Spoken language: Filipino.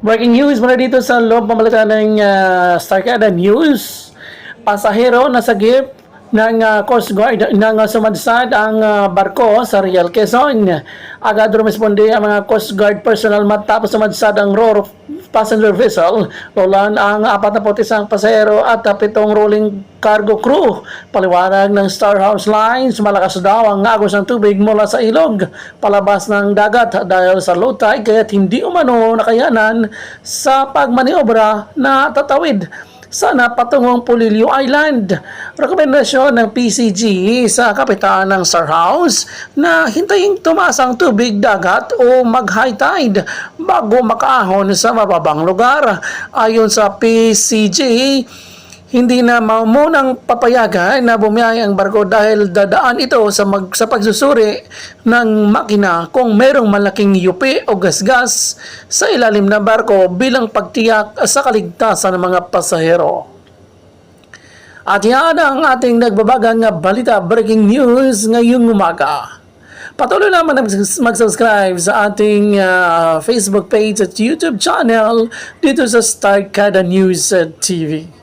Breaking news mula dito sa loob mamalita ng uh, Starcada News. Pasahero na sagip ng uh, Coast Guard nang uh, sumadsad ang uh, barko sa Real Quezon. Agad rumisponde ang mga Coast Guard personnel matapos sumadsad ang RORO passenger vessel. Lolan ang 41 pasahero at pitong rolling cargo crew. Paliwanag ng Star House Lines, malakas daw ang agos ng tubig mula sa ilog palabas ng dagat dahil sa low tide kaya hindi umano nakayanan sa pagmaniobra na tatawid sa napatungong Pulilio Island. Rekomendasyon ng PCG sa kapitan ng Star House na hintayin tumaas ang tubig dagat o mag-high tide bago makaahon sa mababang lugar. Ayon sa PCG, hindi na mamunang papayagan na bumiyay ang barko dahil dadaan ito sa, mag, sa pagsusuri ng makina kung merong malaking yupi o gasgas sa ilalim ng barko bilang pagtiyak sa kaligtasan ng mga pasahero. At yan ang ating nagbabagang balita breaking news ngayong umaga. Patuloy naman na mag-subscribe sa ating ah, Facebook page at YouTube channel dito sa Starcada News TV.